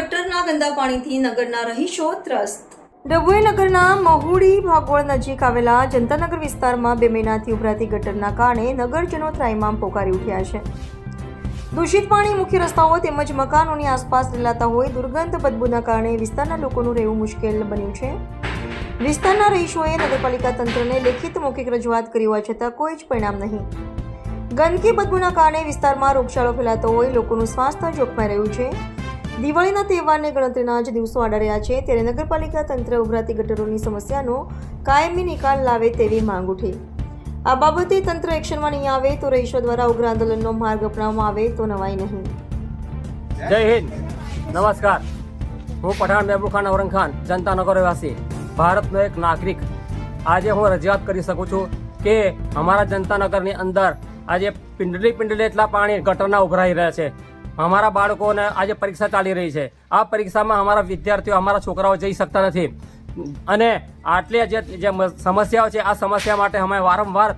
ગટરના ગંદા પાણીથી નગરના રહીશો ત્રસ્ત. ડભોઈ નગરના મહુડી ભાગોળ નજીક આવેલા જનતાનગર વિસ્તારમાં બે મહિનાથી ઉભરાતી ગટરના કારણે નગરજનો ત્રાઇમામ પોકારી ઉઠ્યા છે. દૂષિત પાણી, મુખ્ય રસ્તાઓ તેમજ મકાનોની આસપાસ રેલાતા હોય દુર્ગંધ, બદબૂના કારણે વિસ્તારના લોકોનું રહેવું મુશ્કેલ બન્યું છે. વિસ્તારના રહીશોએ નગરપાલિકા તંત્રને લેખિત મૌખિક રજૂઆત કરી હોવા છતાં કોઈ જ પરિણામ નહીં. ગંદકી, બદબૂના કારણે વિસ્તારમાં રોગચાળો ફેલાતો હોય, લોકોનું સ્વાસ્થ્ય જોખમાઈ રહ્યું છે. દિવાળીના તહેવારને ગણતરીના જ દિવસો આડા રહ્યા છે. ત્યારે નગરપાલિકા તંત્ર ઉભરાતી ગટરોની સમસ્યાનો કાયમી નિકાલ લાવે તેવી માંગ ઉઠી. આ બાબતે તંત્ર એક્શનમાં નહીં આવે તો રહીશો દ્વારા ઉગ્ર આંદોલનનો માર્ગ અપનાવવામાં આવે તો નવાય નહીં. જય હિન્દ. નમસ્કાર. હું પઠાણ મહેબૂબ ખાન ઔરંગ જનતાનગર રહેવાસી. ભારતનો એક નાગરિક. આજે હું રજૂઆત કરી શકું છું કે અમારા જનતાનગરની અંદર આજે પિંડલી પિંડલી એટલા પાણી ગટરના ઉભરાઈ રહ્યા છે. અમારા બાળકોને આજે પરીક્ષા ચાલી રહી છે. આ પરીક્ષામાં અમારા વિદ્યાર્થીઓ, અમારા છોકરાઓ જઈ શકતા નથી. અને આટલી જે સમસ્યાઓ છે, આ સમસ્યા માટે અમે વારંવાર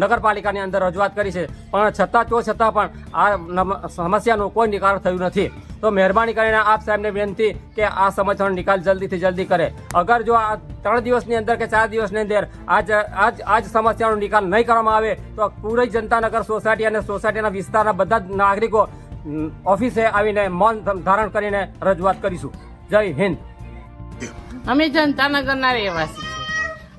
નગરપાલિકાની અંદર રજૂઆત કરી છે. પણ છતાં તો છતાં પણ આ સમસ્યાનું કોઈ નિકાલ થયું નથી. તો મહેરબાની કરીને આપ સાહેબને વિનંતી કે આ સમસ્યાનો નિકાલ જલ્દીથી જલ્દી કરે. અગર જો આ ત્રણ દિવસની અંદર કે ચાર દિવસની અંદર આજ આજ આજ સમસ્યાનો નિકાલ નહીં કરવામાં આવે, તો પૂરી જનતાનગર સોસાયટી અને સોસાયટીના વિસ્તારના બધા જ નાગરિકો ઓફિસે આવીને મૌન ધારણ કરીને રજૂઆત કરીશું. જય હિન્દ. અમે જનતાનગરના રહેવાસી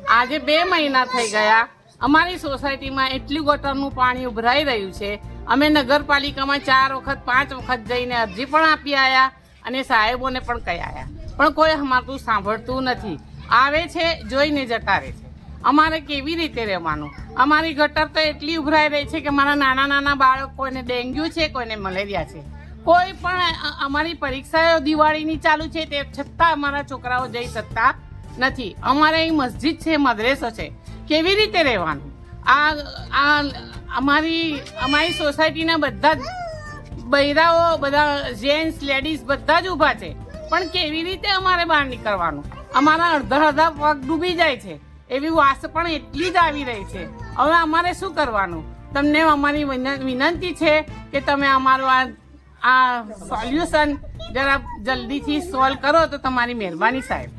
આજે બે મહિના થઈ ગયા. અમારી સોસાયટીમાં એટલું ગટરનું પાણી ઉભરાઈ રહ્યું છે. અમે નગરપાલિકામાં ચાર વખત, પાંચ વખત જઈને અરજી પણ આપી આવ્યા અને સાહેબોને પણ કહી આવ્યા પણ કોઈ અમારું સાંભળતું નથી. આવે છે, જોઈને જતા રહે છે. અમારે કેવી રીતે રહેવાનું? અમારી ગટર તો એટલી ઉભરાઈ રહી છે કે મારા નાના નાના બાળકોને ડેન્ગ્યુ છે, કોઈને મલેરિયા છે. કોઈ પણ અમારી પરીક્ષાઓ દિવાળીની ચાલુ છે તે છતાં અમારા છોકરાઓ જઈ શકતા નથી. અમારે અહીં મસ્જિદ છે, મદ્રેસો છે. કેવી રીતે રહેવાનું? આ આ અમારી અમારી સોસાયટીના બધા જ બૈરાઓ, બધા જેન્ટ્સ, લેડીઝ બધા જ ઊભા છે. પણ કેવી રીતે અમારે બહાર નીકળવાનું? અમારા અડધા અડધા પગ ડૂબી જાય છે. એવી વાસ પણ એટલી જ આવી રહી છે. હવે અમારે શું કરવાનું? તમને અમારી વિન- વિનંતી છે કે તમે અમારું આ આ સોલ્યુશન જરા જલ્દીથી સોલ્વ કરો તો તમારી મહેરબાની સાહેબ.